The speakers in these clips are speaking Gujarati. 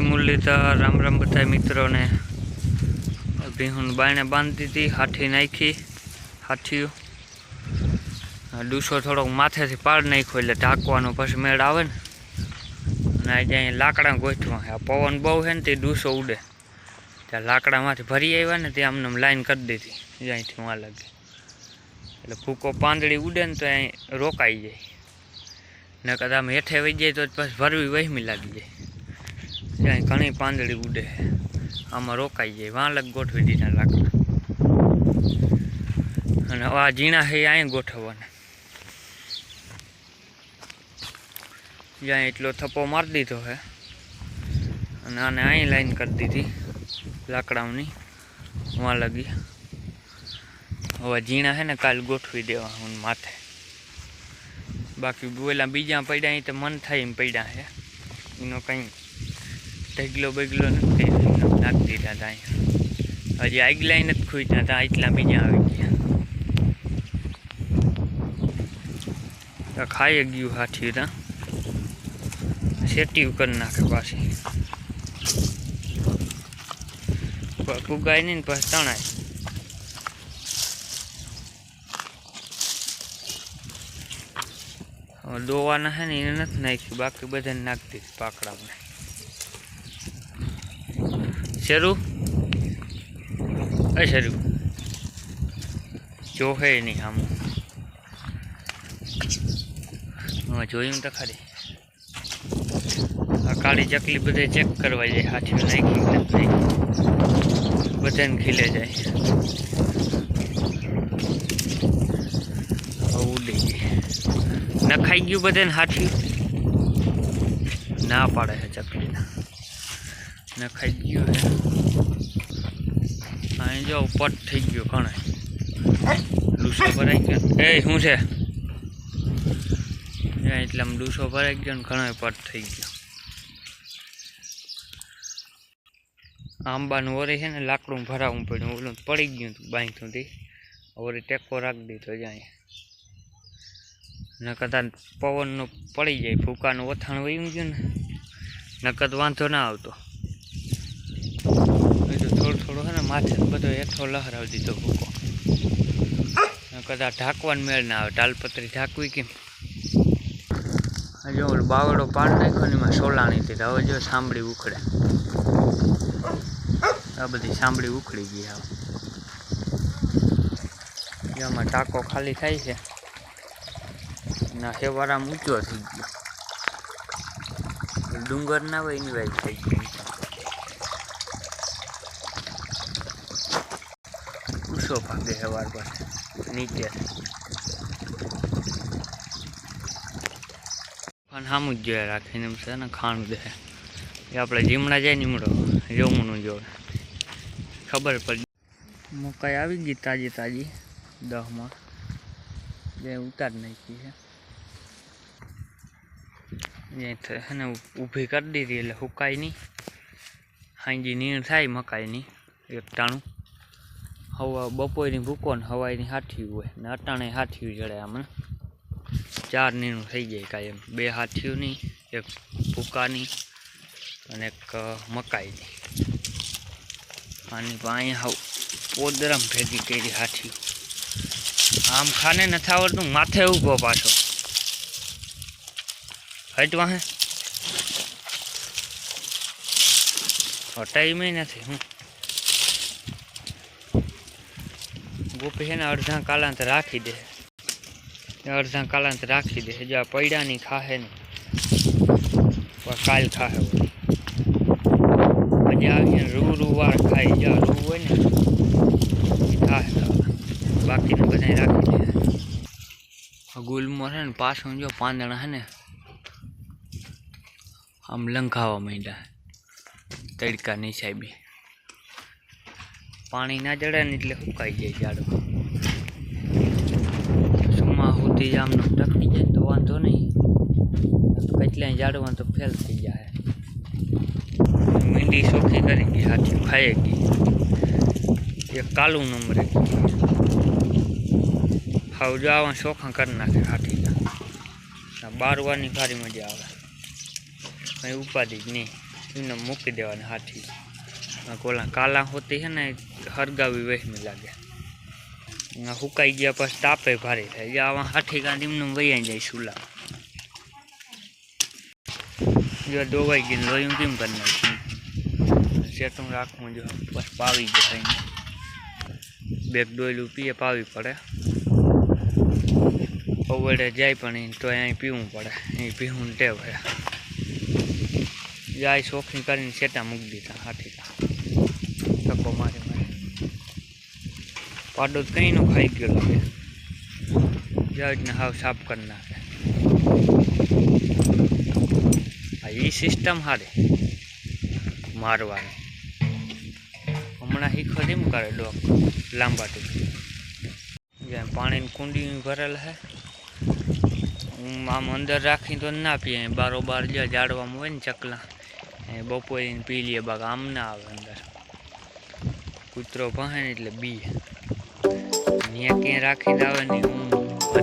જય મુરલીધર રામ રામ બધા મિત્રોને ભીહુન બાયણે બાંધી હતી હાથી નાખી હાથીયું આ ડૂસો થોડોક માથેથી પાડ નાખ્યો એટલે ઢાંકવાનો પછી મેળ આવે ને અને આજે અહીં લાકડા ગોઠવા આ પવન બહુ છે ને તે ડૂસો ઉડે ત્યાં લાકડામાંથી ભરી આવ્યા ને ત્યાં અમને લાઈન કરી દીધી જ્યાંથી વાં લાગે એટલે ફૂકો પાંદડી ઉડે ને તો અહીં રોકાઈ જાય ને કદાચ આમ હેઠે વહી જાય તો પછી ભરવી વહેમી લાગી જાય ત્યાં ઘણી પાંદડી ઉડે આમાં રોકાઈ જાય. વાંલક ગોઠવી દીધા લાકડા. અને આ ઝીણા છે અહીં ગોઠવવાના. જ્યાં એટલો થપ્પો મારી દીધો છે. અને આને અહીં લાઈન કરી દીધી લાકડાઓની. વાં લગી. હવે ઝીણા છે ને કાલ ગોઠવી દેવા હું માથે. બાકી બોલા બીજા પડ્યા અહીં તો મન થાય એમ પડ્યા છે. એનો કંઈ ઢગલો બગલો નથી નાખી દીધા હતા અહીંયા. હજી આગલા નથી ખૂટ્યા હતા એટલા બીજા આવી ગયા. ખાઈ ગયું હાથી હતા સેટિવ કરી નાખે પાછી. ફુગાય નહીં પછી તણાય. દોવાના છે ને એને નથી નાખ્યું, બાકી બધાને નાખી દીધું પાકડામાં. શરૂ? એ શરૂ. જોહે નહીં આમ. જોયું તો ખરી આ કાળી ચકલી બધે ચેક કરવા જાય, હાથી નાખી બધાને ખીલે જાય. ઉડી નખાઈ ગયું બધાને હાથી? ના પાડે છે ચકલીના. નખાઈ ગયું છે. અહીં જો પટ થઈ ગયો કણે લૂસો ભરાઈ ગયો. એ શું છે? એટલે આમ લૂસો ભરાઈ ગયો ને ઘણો પટ થઈ ગયો. આંબાનું ઓરે છે ને લાકડું ભરાવું પડ્યું. ઓલું પડી ગયું હતું બાંધતું હતી ઓરે ટેકો રાખી દીધો જાય ને કદાચ પવનનું પડી જાય. ફૂકાનું ઓથાણ વયું ગયું ને. નકદ વાંધો ના આવતો એ તો થોડું થોડું છે ને માથે બધો હેઠો લહરાવી દીધો ભૂકો. કદાચ ઢાંકવાનું મેળ ના આવે ટાલપત્રી ઢાંકવી કેમ? હજુ ઓલો બાવડો પાડ નાખ્યો ને એમાં સોલાણી હતી હવે જો સાંભળી ઉખડે. આ બધી સાંભળી ઉખડી ગઈ હવે. જેમાં ટાંકો ખાલી થાય છે. ના હેવારામ ઊંચો થઈ ગયો. ડુંગર ના હોય એની વાય થઈ ગઈ. ઊંચો ભાગે હેવાર પાસે નીચે પણ સામું જ જોયા રાખીને એમ છે ને ખાણું દે એ આપણે જીમડા જાય નીમડો જમવાનું જોડે ખબર પડી મકાઈ આવી ગઈ તાજી તાજી દહમાં જે ઉતાર નાખી છે જે થ- છે ને ઊભી કરી દીધી એટલે સુકાય નહીં હાંજી નીણ થાય મકાઈની એક ટાણું હવા, બપોરની ભૂકો ને હવાઈની હાથિયું હોય ને અટાણે હાથિયું જડે આમાં. ચાર નીણું થઈ જાય કાંઈ એમ. બે હાથીઓની, એક ભૂકાની અને એક મકાઈની. આની પાણી હાવ પોદરમ ભેગી કરી હાથી આમ ખાને નથી આવડતું, માથે ઊભો પાછો. હટવા હે. હટાઈ મેં નથી, હું ગોપી છે ને અડધા કાલાંત રાખી દે. અડધા કાલાંત રાખી દે. જો આ પૈડાની ખાહે ને. કાલ ખાહે. પછી આવીને રૂ રૂ વાર ખાઈ જો. રૂ હોય ને ખાહે. બાકીને બધા રાખી દે. ગુલમાં છે ને પાછું જો પાંદડા છે ને, આમ લંઘાવા માંડ્યા. તડકાની સાહેબે પાણી ના જડે ને એટલે સુકાઈ જાય ઝાડવા સુમા સુધી આમનો ટકી જાય તો વાંધો નહીં કેટલાય ઝાડવા તો ફેલ થઈ જાય મીંડી સોખી કરી ગઈ હાથી ખાઈ ગઈ એક કાલું નંબરે હાવ જાવા ચોખા કરી નાખે હાથીના બારવાની ભારી મજા આવે કંઈ ઉપાધિ જ નહીં એને મૂકી દેવાની હાથી આ કોલા કાલા હોતી છે ને હરગાવી વહેમી લાગે આ સુકાઈ ગયા પછી તાપે ભારે થાય જે આવા હાથી કાંડ એમને વૈયા જાય સુલા જો દોવાઈ ગઈ લોહી કેમ કરી નાખ્યું સેટું રાખવું જો બસ પાવી જાય એને બેગ ડોયલું પીએ પાવી પડે અવડે જાય પણ ઈ તો અહીં પીવું પડે એ પીવું ટેવ છે જાય શોખની કરીને સેટા મૂકી દીધા હાથી ધક્કો મારી મારી પાડો તો કંઈ નો ખાઈ ગયો લાગે જાય ને હાવ સાફ કરી નાખે આ એ સિસ્ટમ હારી મારવાની હમણાં શીખો એમ કરે ડોક લાંબા ટૂંકી જ્યાં પાણીની કુંડી ભરેલ છે હું આમ અંદર રાખી તો ના પીએ બારોબાર જે જાડવામાં હોય ને ચકલા એ બપોરે એને પી લઈએ બાગ આમ ના આવે અંદર કૂતરો ભાહે ને એટલે બી ત્યાં ક્યાંય રાખી આવે ને હું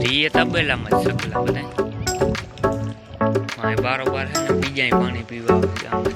રીએ તબેલામાં જ સકલા બધા બારોબાર હે ને બીજા પાણી પીવા આવે